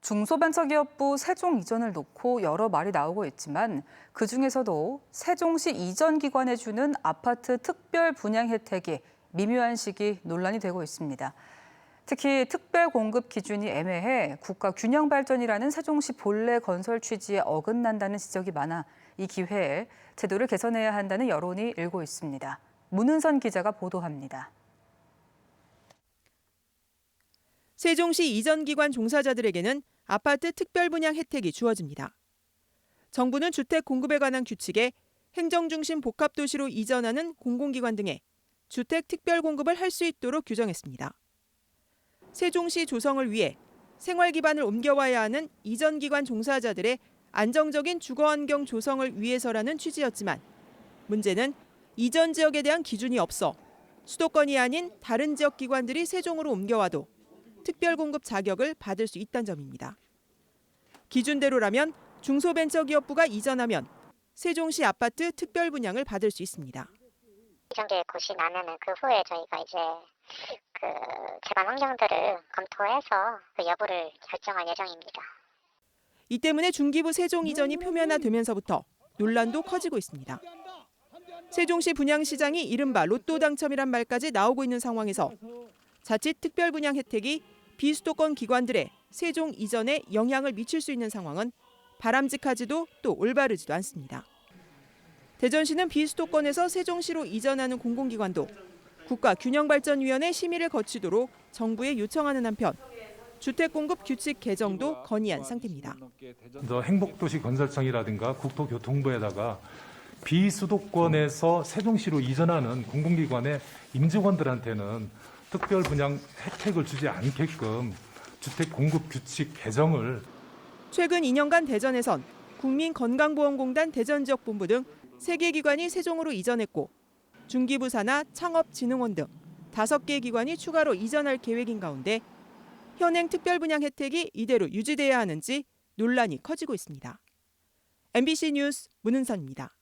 중소벤처기업부 세종 이전을 놓고 여러 말이 나오고 있지만 그 중에서도 세종시 이전 기관에 주는 아파트 특별 분양 혜택이 미묘한 시기 논란이 되고 있습니다. 특히 특별 공급 기준이 애매해 국가 균형 발전이라는 세종시 본래 건설 취지에 어긋난다는 지적이 많아 이 기회에 제도를 개선해야 한다는 여론이 일고 있습니다. 문은선 기자가 보도합니다. 세종시 이전 기관 종사자들에게는 아파트 특별 분양 혜택이 주어집니다. 정부는 주택 공급에 관한 규칙에 행정 중심 복합 도시로 이전하는 공공기관 등에 주택 특별 공급을 할 수 있도록 규정했습니다. 세종시 조성을 위해 생활 기반을 옮겨와야 하는 이전 기관 종사자들의 안정적인 주거 환경 조성을 위해서라는 취지였지만 문제는 이전 지역에 대한 기준이 없어 수도권이 아닌 다른 지역 기관들이 세종으로 옮겨와도 특별 공급 자격을 받을 수 있다는 점입니다. 기준대로라면 중소벤처기업부가 이전하면 세종시 아파트 특별 분양을 받을 수 있습니다. 이전계 곳이 나면은 그 후에 저희가 이제 그 개발 환경들을 검토해서 그 여부를 결정할 예정입니다. 이 때문에 중기부 세종 이전이 표면화되면서부터 논란도 커지고 있습니다. 세종시 분양시장이 이른바 로또 당첨이란 말까지 나오고 있는 상황에서 자칫 특별 분양 혜택이 비수도권 기관들의 세종 이전에 영향을 미칠 수 있는 상황은 바람직하지도 또 올바르지도 않습니다. 대전시는 비수도권에서 세종시로 이전하는 공공기관도 국가균형발전위원회 심의를 거치도록 정부에 요청하는 한편 주택 공급 규칙 개정도 건의한 상태입니다. 더 행복도시 건설청이라든가 국토교통부에다가 비수도권에서 세종시로 이전하는 공공기관의 임직원들한테는 특별 분양 혜택을 주지 않게끔 주택 공급 규칙 개정을 최근 2년간 대전에선 국민건강보험공단 대전지역본부 등 3개 기관이 세종으로 이전했고 중기부사나 창업진흥원 등 5개 기관이 추가로 이전할 계획인 가운데 현행 특별분양 혜택이 이대로 유지돼야 하는지 논란이 커지고 있습니다. MBC 뉴스 문은선입니다.